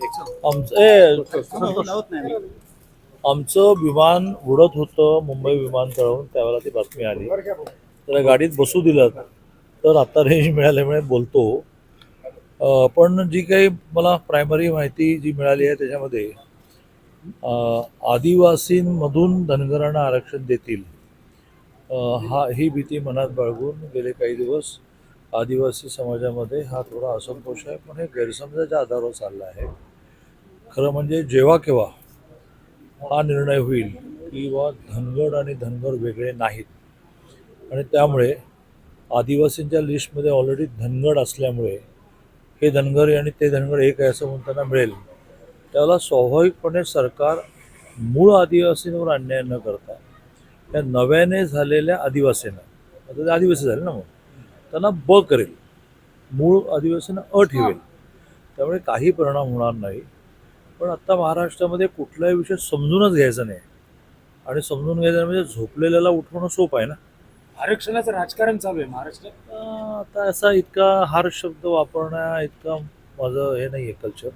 आमचं ए, आमचं विमान उडत होतं मुंबई विमानतळावरून त्यावेळेला ती बातमी आली. त्याला गाडीत बसू दिलं तर आता रेंज मिळाल्यामुळे बोलतो. पण जी काही मला प्रायमरी माहिती जी मिळाली आहे त्याच्यामध्ये आदिवासींमधून धनगरांना आरक्षण देतील. हा ही भीती मनात बाळगून गेले काही दिवस आदिवासी समाजामध्ये हा थोडा असंतोष आहे पण हे गैरसमजाच्या आधारावर चालला आहे. खरं म्हणजे जेव्हा केव्हा हा निर्णय होईल की बा धनगड आणि धनगर वेगळे नाहीत. आणि त्यामुळे आदिवासींच्या लिस्टमध्ये ऑलरेडी धनगड असल्यामुळे हे धनगर आणि ते धनगर एक आहे असं म्हणताना मिळेल. त्याला स्वाभाविकपणे सरकार मूळ आदिवासींवर अन्याय न करता त्या नव्याने झालेल्या आदिवासींना आता ते आदिवासी झाले ना मग त्यांना ब करेल. मूळ आदिवासींना अ ठेवेल त्यामुळे काही परिणाम होणार नाही. पण आत्ता महाराष्ट्रामध्ये कुठलाही विषय समजूनच घ्यायचा नाही. आणि समजून घ्यायचं म्हणजे झोपलेल्याला उठवणं सोपं आहे ना. आरक्षणाचं राजकारण चालू आहे महाराष्ट्रात? आता असा इतका हार शब्द वापरण्या इतका माझं हे नाही आहे कल्चर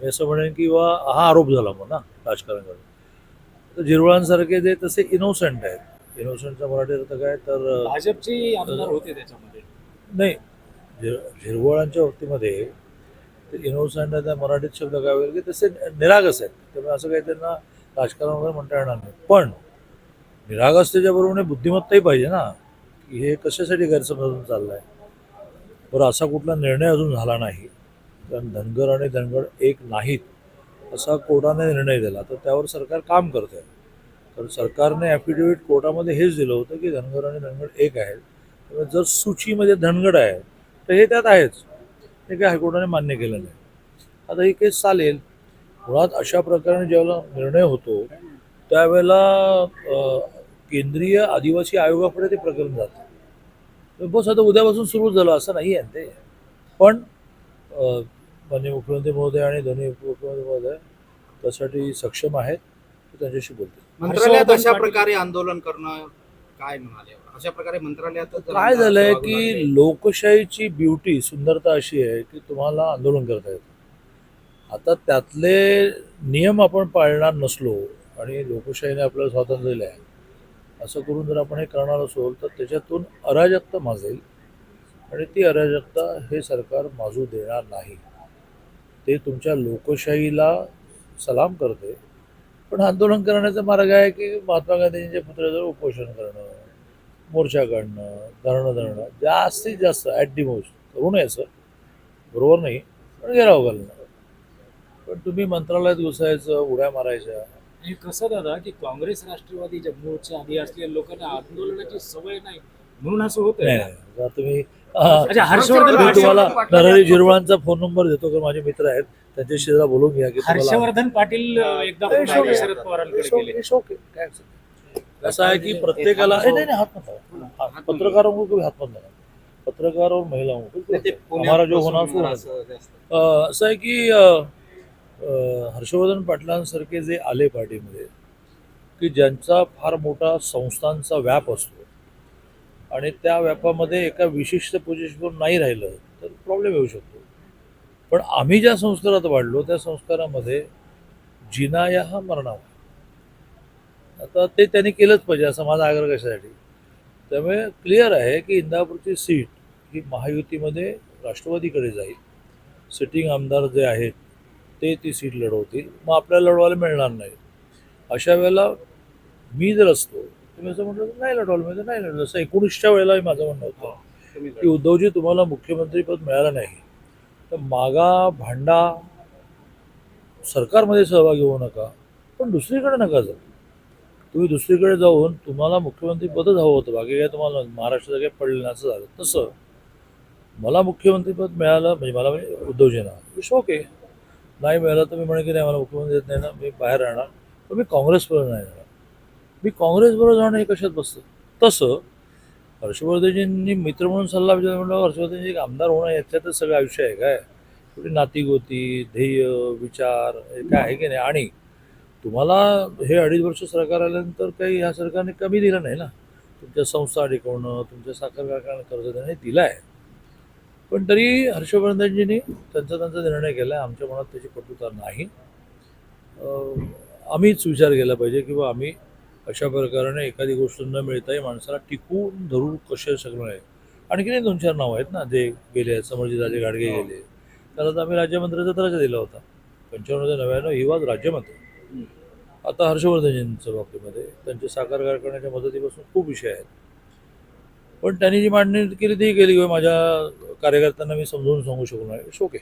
मी असं म्हणेन की बा हा आरोप झाला मग ना राजकारण तर झिरवळांसारखे जे तसे इनोसंट आहेत. इनोसंटचा मराठी अर्थ काय तर भाजपचे आमदार होते त्याच्यामध्ये. नाही झिर झिरवळांच्या बाबतीमध्ये ते इनोसंट त्या मराठीत शब्द काय वगैरे की तसे निरागस आहेत. त्यामुळे असं काही त्यांना राजकारण वगैरे म्हणता येणार नाही. पण निरागस त्याच्याबरोबर बुद्धिमत्ताही पाहिजे ना की हे कशासाठी गैरसमजून चाललं आहे बरं असा कुठला निर्णय अजून झाला नाही. कारण धनगर आणि धनगड एक नाहीत असा कोर्टाने निर्णय दिला. तर त्यावर सरकार काम करत आहे. तर सरकारने ॲफिडेव्हिट कोर्टामध्ये हेच दिलं होतं की धनगर आणि धनगड एक आहेत. त्यामुळे जर सूचीमध्ये धनगड आहे तर हे त्यात आहेच. हे काय हायकोर्टाने मान्य केलं नाही. आता ही केस चालेल. मुळात अशा प्रकारे ज्यावेळेला निर्णय होतो त्यावेळेला केंद्रीय आदिवासी आयोगाकडे ते प्रकरण जातं. बस आता उद्यापासून सुरू झालं असं नाही आहे ते. पण माननीय मुख्यमंत्री महोदय आणि दोन्ही उपमुख्यमंत्री महोदय त्यासाठी सक्षम आहेत त्यांच्याशी बोलतील. मंत्रालयात अशा प्रकारे आंदोलन करणं काय म्हणाले? अशा प्रकारे मंत्रालयात काय झालंय की लोकशाहीची ब्युटी सुंदरता अशी आहे की तुम्हाला आंदोलन करता येतं. आता त्यातले नियम आपण पाळणार नसलो आणि लोकशाहीने आपल्याला स्वातंत्र्य दिलं आहे असं करून जर आपण हे करणार असो तर त्याच्यातून अराजकता माजेल आणि ती अराजकता हे सरकार माजू देणार नाही. ते तुमच्या लोकशाहीला सलाम करते. पण आंदोलन करण्याचा मार्ग आहे की महात्मा गांधींच्या पुतळ्याजवळ उपोषण करणं मोर्चा काढणं धरणं धरणं जास्तीत जास्त ॲट दी मोस्ट करू नये सर बरोबर नाही पण गेराव घालणं पण तुम्ही मंत्रालयात घुसायचं उड्या मारायच्या. आणि कसं दादा की काँग्रेस राष्ट्रवादी जम्मूच्या आधी असलेल्या लोकांना आंदोलनाची सवय नाही. म्हणून असं होत नाही नाही आता तुम्ही हा, अच्छा हर्षवर्धन मी पाटील- तुम्हाला नरहरी झिरवाळांचा फोन नंबर देतो कारण माझे मित्र आहेत. त्यांच्याशी जरा बोलून घ्या की तुम्हाला हर्षवर्धन पाटील एकदा पुन्हा. शरद पवारांकडे It's okay, गेले. it's okay. काय अडचण नाही. असं आहे की प्रत्येकाला नाही मत पत्रकारों को कभी हात मत लगाना पत्रकार और महिलाओं को हमारा जो होना सो होना. अ, असं आहे की हर्षवर्धन पाटलांसारखे जे आले पार्टीमध्ये की ज्यांचा फार मोठा संस्थांचा व्याप असतो आणि त्या व्यापामध्ये एका विशिष्ट पोझिशनवर नाही राहिलं तर प्रॉब्लेम येऊ शकतो. पण आम्ही ज्या संस्कारात वाढलो त्या संस्कारामध्ये जिनाया हा मरणावा. आता ते त्यांनी केलंच पाहिजे असं माझा आग्रह कशासाठी? त्यामुळे क्लिअर आहे की इंदापूरची सीट ही महायुतीमध्ये राष्ट्रवादीकडे जाईल. सिटिंग आमदार जे आहेत ते ती सीट लढवतील. मग आपल्याला लढवायला मिळणार नाही अशा वेळेला मी जर असतो तर मी असं म्हटलं तर नाही लढवायला मिळतं नाही लढलं असं एकोणीसच्या वेळेला माझं म्हणणं होतं. की उद्धवजी तुम्हाला मुख्यमंत्रीपद मिळालं नाही तर मागा भांडा सरकारमध्ये सहभागी होऊ नका पण दुसरीकडे नका जाऊ. तुम्ही दुसरीकडे जाऊन तुम्हाला मुख्यमंत्रीपदच हवं होतं. बाकी काय तुम्हाला महाराष्ट्रात काही पडलं असं झालं. तसं मला मुख्यमंत्रीपद मिळालं म्हणजे मला म्हणजे उद्धवजींना इट्स ओके नाही मिळालं तर मी म्हणे की नाही मला मुख्यमंत्री देत नाही ना मी बाहेर राहणार. पण मी काँग्रेसबरोबर नाही राहणार. मी काँग्रेसबरोबर जाणं हे कशात बसतं? तसं हर्षवर्धनजींनी मित्र म्हणून सल्ला विचार म्हटलं हर्षवर्धनजी एक आमदार होणं याच्यातच सगळं आयुष्य आहे काय? कुठे नातीगोती ध्येय विचार हे काय आहे की नाही? आणि तुम्हाला हे अडीच वर्ष सरकार आल्यानंतर काही ह्या सरकारने कमी दिलं नाही ना? तुमच्या संस्था टिकवणं तुमच्या साखर कारखाना कर्ज देणं हे दिलं आहे पण तरी हर्षवर्धनजींनी त्यांचा त्यांचा निर्णय केला आहे आमच्या मनात त्याची कटुता नाही. आम्हीच विचार केला पाहिजे किंवा आम्ही अशा प्रकारे एखादी गोष्ट न मिळताही माणसाला टिकवून धरू कसे शकणार आहे? आणखीन दोन चार नावं आहेत ना जे गेले आहेत. समरजी राजे गाडगे गेले. त्याला तर आम्ही राज्यमंत्र्याचा दर्जा दिला होता. पंच्याण्णव ते नव्याण्णव ही वाज राज्यमंत्री. आता हर्षवर्धनजींच्या बाबतीमध्ये त्यांचे साकार कारखान्याच्या मदतीपासून खूप विषय आहेत. पण त्यांनी जी मांडणी केली ती केली किंवा माझ्या कार्यकर्त्यांना मी समजून सांगू शकलो नाही. ओके